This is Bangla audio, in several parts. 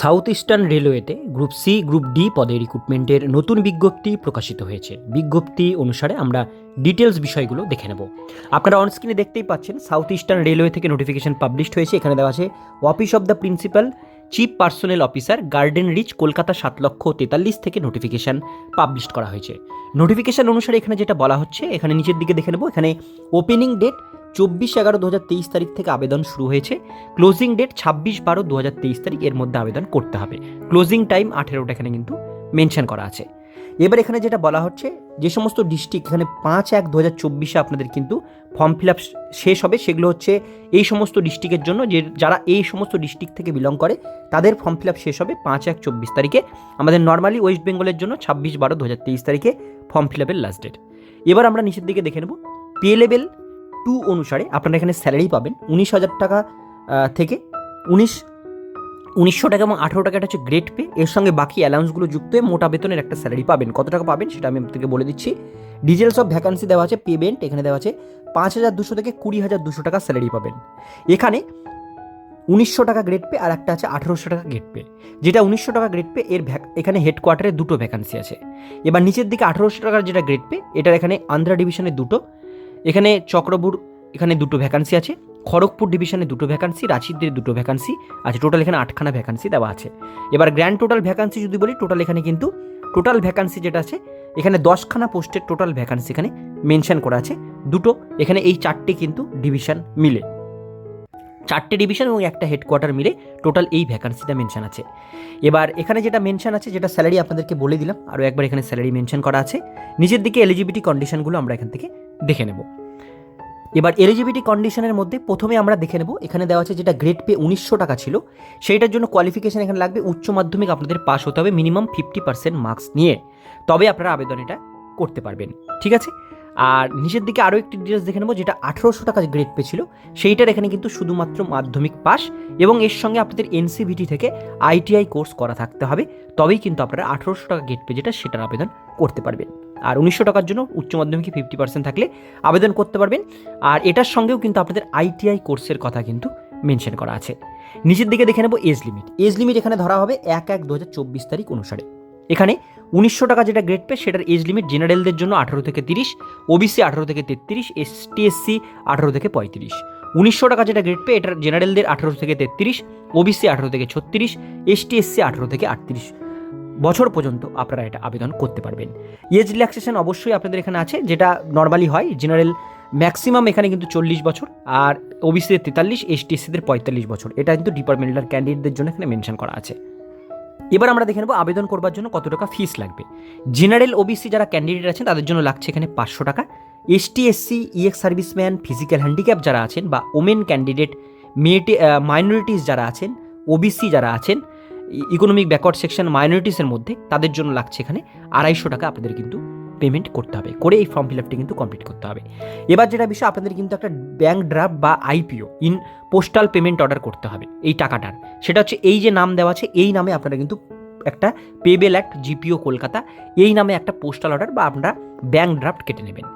সাউথ ইস্টার্ন রেলওয়েতে গ্রুপ সি, গ্রুপ ডি পদে রিক্রুটমেন্টের নতুন বিজ্ঞপ্তি প্রকাশিত হয়েছে। বিজ্ঞপ্তি অনুসারে আমরা ডিটেলস বিষয়গুলো দেখে নেব। আপনারা অনস্ক্রিনে দেখতেই পাচ্ছেন, সাউথ ইস্টার্ন রেলওয়ে থেকে নোটিফিকেশন পাবলিশড হয়েছে। এখানে দেওয়া আছে office of the principal chief personnel officer garden reach Kolkata সাত লক্ষ তেতাল্লিশ থেকে নোটিফিকেশান পাবলিশ করা হয়েছে। নোটিফিকেশান অনুসারে এখানে যেটা বলা হচ্ছে, এখানে নিচের দিকে দেখে নেব। এখানে ওপেনিং ডেট চব্বিশ এগারো দু তারিখ থেকে আবেদন শুরু হয়েছে। ক্লোজিং ডেট ছাব্বিশ বারো দু তারিখ এর মধ্যে আবেদন করতে হবে। ক্লোজিং টাইম আঠেরোটা এখানে কিন্তু মেনশন করা আছে। এবার এখানে যেটা বলা হচ্ছে, যে সমস্ত ডিস্ট্রিক্ট এখানে পাঁচ এক দু হাজার চব্বিশে আপনাদের কিন্তু ফর্ম ফিল আপ শেষ হবে। সেগুলো হচ্ছে এই সমস্ত ডিস্ট্রিক্টের জন্য, যে যারা এই সমস্ত ডিস্ট্রিক্ট থেকে বিলং করে, তাদের ফর্ম ফিল আপ শেষ হবে পাঁচ এক চব্বিশ তারিখে। আমাদের নর্মালি ওয়েস্ট বেঙ্গলের জন্য ছাব্বিশ বারো দু হাজার তেইশ তারিখে ফর্ম ফিল আপের লাস্ট ডেট এবার আমরা নিচের দিকে দেখে নেব। পে লেভেল টু অনুসারে আপনারা এখানে স্যালারি পাবেন। উনিশ হাজার টাকা থেকে উনিশ, উনিশশো টাকা এবং আঠেরো টাকা এটা হচ্ছে গ্রেড পে এর সঙ্গে বাকি অ্যালাউন্সগুলো যুক্ত হয়ে মোটা বেতনের একটা স্যালারি পাবেন। কত টাকা পাবেন সেটা আমি আপনাদেরকে বলে দিচ্ছি। ডিটেলস অফ ভ্যাকান্সি দেওয়া আছে পেমেন্ট এখানে দেওয়া আছে। পাঁচ হাজার দুশো থেকে কুড়ি হাজার দুশো টাকা স্যালারি পাবেন। এখানে উনিশশো টাকা গ্রেড পে আর একটা আছে আঠেরোশো টাকা গ্রেড পে যেটা উনিশশো টাকা গ্রেড পে এর এখানে হেডকোয়ার্টারে দুটো ভ্যাকান্সি আছে। এবার নিচের দিকে আঠেরোশো টাকার যেটা গ্রেড পে এটার এখানে আন্ধ্রা ডিভিশনে দুটো এখানে চক্রপুর এখানে দুটো ভ্যাকান্সি আছে, খড়গপুর ডিভিশনে দুটো ভ্যাকান্সি রাঁচিদের দুটো ভ্যাকান্সি আছে টোটাল এখানে আটখানা ভ্যাকান্সি দেওয়া আছে। এবার গ্র্যান্ড টোটাল ভ্যাকান্সি যদি বলি টোটাল এখানে কিন্তু টোটাল ভ্যাকান্সি যেটা আছে, এখানে দশখানা পোস্টের টোটাল ভ্যাকান্সি এখানে মেনশন করা আছে। দুটো, এখানে এই চারটে কিন্তু ডিভিশন মিলে। চারটে ডিভিশন এবং একটা হেডকোয়ার্টার মিলে টোটাল এই ভ্যাকান্সিটা মেনশন আছে। এবার এখানে যেটা মেনশন আছে, যেটা স্যালারি আপনাদেরকে বলে দিলাম, আরও একবার এখানে স্যালারি মেনশন করা আছে। নিচের দিকে এলিজিবিলিটি কন্ডিশনগুলো আমরা এখান থেকে দেখে নেব। এবার এলিজিবিলিটি কন্ডিশনের মধ্যে প্রথমে আমরা দেখে নেব, এখানে দেওয়া আছে যেটা গ্রেড পে উনিশশো টাকা ছিল, সেইটার জন্য কোয়ালিফিকেশন এখানে লাগবে, উচ্চ মাধ্যমিক আপনাদের পাস হতে হবে মিনিমাম ফিফটি পার্সেন্ট মার্কস নিয়ে। তবে আপনারা আবেদন এটা করতে পারবেন, ঠিক আছে? আর নিচের দিকে আরও একটি ডিটেলস দেখে নেব, যেটা আঠেরোশো টাকা গ্রেড পে ছিল, সেইটার এখানে কিন্তু শুধুমাত্র মাধ্যমিক পাস এবং এর সঙ্গে আপনাদের এনসিভিটি থেকে আইটিআই কোর্স করা থাকতে হবে। তবেই কিন্তু আপনারা আঠেরোশো টাকা গ্রেড পে যেটা সেটার আবেদন করতে পারবেন। আর উনিশশো টাকার জন্য উচ্চ মাধ্যমিকে ফিফটি পার্সেন্ট থাকলে আবেদন করতে পারবেন। আর এটার সঙ্গেও কিন্তু আপনাদের আইটিআই কোর্সের কথা কিন্তু মেনশন করা আছে। নিচের দিকে দেখে নেব এজ লিমিট এজ লিমিট এখানে ধরা হবে এক এক দু তারিখ অনুসারে। এখানে উনিশশো টাকা যেটা গ্রেড পে সেটার এজ লিমিট জেনারেলদের জন্য আঠারো থেকে তিরিশ ওবিসি আঠারো থেকে তেত্রিশ এসটি এসসি আঠারো থেকে পঁয়ত্রিশ। উনিশশো টাকা যেটা গ্রেড পে এটার জেনারেলদের আঠারো থেকে তেত্রিশ ওবিসি আঠারো থেকে ছত্রিশ এসটি এসসি আঠারো থেকে আটত্রিশ। বছর পর্যন্ত আপনারা এটা আবেদন করতে পারবেন। এজ রিল্যাক্সেশন অবশ্যই আপনাদের এখানে আছে, যেটা নর্মালি হয় জেনারেল ম্যাক্সিমাম এখানে কিন্তু চল্লিশ বছর, আর ওবিসিদের তেতাল্লিশ এসটি এসসিদের পঁয়তাল্লিশ বছর। এটা কিন্তু ডিপার্টমেন্টাল ক্যান্ডিডেটদের জন্য এখানে মেনশন করা আছে। এবার আমরা দেখে নেব আবেদন করবার জন্য কত টাকা ফিস লাগবে। জেনারেল ওবিসি যারা ক্যান্ডিডেট আছেন, তাদের জন্য লাগছে এখানে পাঁচশো টাকা। ST SC ex serviceman physical handicap যারা আছেন বা ওমেন ক্যান্ডিডেট মেয়েটি মাইনরিটিস যারা আছেন ওবিসি যারা আছেন ইকোনমিক ব্যাকওয়ার্ড সেকশন মাইনরিটিসের মধ্যে, তাদের জন্য লাগছে এখানে আড়াইশো টাকা। আপনাদের কিন্তু পেমেন্ট করতে হবে। করে এই ফর্ম ফিল আপটি কিন্তু কমপ্লিট করতে হবে। এবার যেটা বিষয়, আপনাদের কিন্তু একটা ব্যাঙ্ক ড্রাফট বা IPO in postal payment order করতে হবে এই টাকাটার। সেটা হচ্ছে এই যে নাম দেওয়া আছে, এই নামে আপনারা কিন্তু একটা পেবেল অ্যাক্ট জিপিও কলকাতা, এই নামে একটা পোস্টাল অর্ডার বা আপনারা ব্যাঙ্ক ড্রাফট কেটে নেবেন।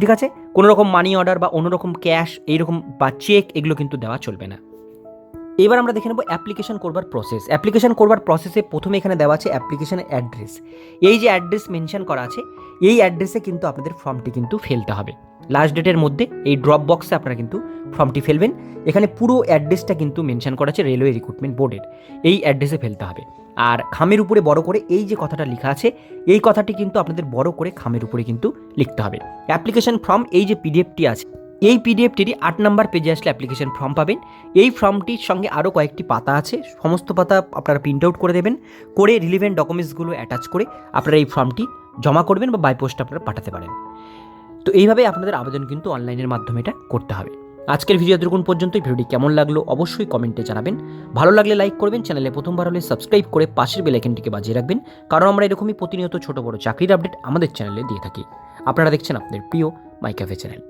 ঠিক আছে? কোনো রকম মানি অর্ডার বা অন্য রকম ক্যাশ এইরকম বা চেক এগুলো কিন্তু দেওয়া চলবে না। এবার আমরা দেখে নেব অ্যাপ্লিকেশন করবার প্রসেস অ্যাপ্লিকেশন করবার প্রসেসে প্রথমে এখানে দেওয়া আছে অ্যাপ্লিকেশনের অ্যাড্রেস এই যে অ্যাড্রেস মেনশন করা আছে, এই অ্যাড্রেসে কিন্তু আপনাদের ফর্মটি কিন্তু ফেলতে হবে। লাস্ট ডেটের মধ্যে এই ড্রপ বক্সে আপনারা কিন্তু ফর্মটি ফেলবেন। এখানে পুরো অ্যাড্রেসটা কিন্তু মেনশন করা আছে রেলওয়ে রিক্রুটমেন্ট বোর্ডের এই অ্যাড্রেসে ফেলতে হবে। আর খামের উপরে বড় করে এই যে কথাটা লেখা আছে, এই কথাটি কিন্তু আপনাদের বড় করে খামের উপরে কিন্তু লিখতে হবে। অ্যাপ্লিকেশন ফর্ম এই যে পিডিএফটি আছে এই পিডিএফটিরই আট নাম্বার পেজে আসলে অ্যাপ্লিকেশন ফর্ম পাবেন। এই ফর্মটির সঙ্গে আরও কয়েকটি পাতা আছে। সমস্ত পাতা আপনারা প্রিন্ট আউট করে দেবেন, করে রিলিভেন্ট ডকুমেন্টসগুলো অ্যাটাচ করে আপনারা এই ফর্মটি জমা করবেন বা বাই পোস্ট আপনারা পাঠাতে পারেন। তো এইভাবে আপনাদের আবেদন কিন্তু অনলাইনের মাধ্যমে এটা করতে হবে। আজকের ভিডিও এতটুকুন পর্যন্ত ভিডিওটি কেমন লাগল অবশ্যই কমেন্টে জানাবেন। ভালো লাগলে লাইক করবেন চ্যানেলে প্রথমবার হলে সাবস্ক্রাইব করে পাশের বেলাইকেনটিকে বাজিয়ে রাখবেন, কারণ আমরা এরকমই প্রতিনিয়ত ছোটো বড় চাকরির আপডেট আমাদের চ্যানেলে দিয়ে থাকি। আপনারা দেখছেন আপনাদের প্রিয় মাই ক্যাফে চ্যানেল